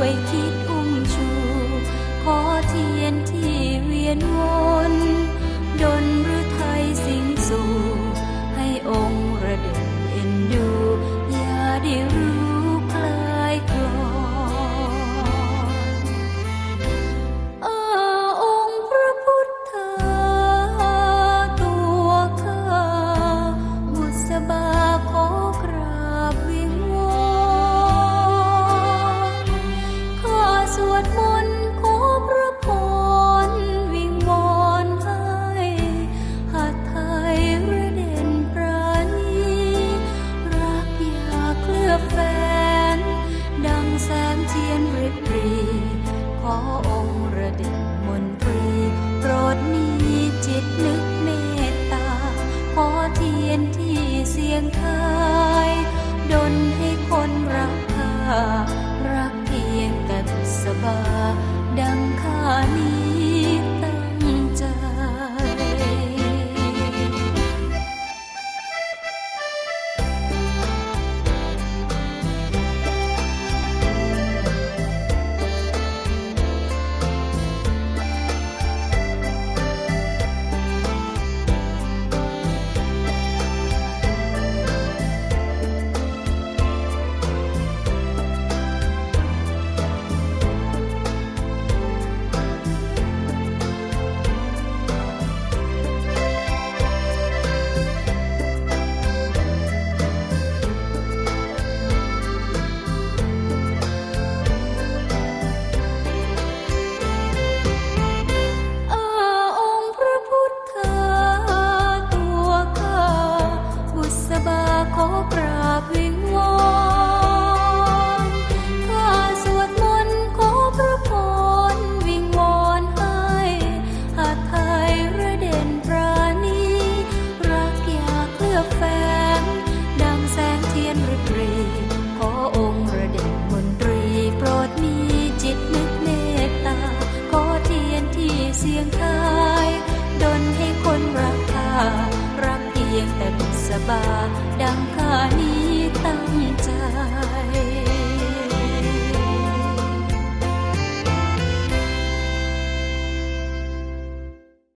วยคิดอุ้มชู ขอเทียนที่เวียนวน พียนที่เสียงไทาย ดนให้คนรักข้า ตรีองค์ระด็มนตรีโปรดมีจิตนึกเมตตา ขอเทียนที่เสียงทยดนให้คนรักข้ารักเพียงแต่บุษบา ดังข้านี้ตั้งใจ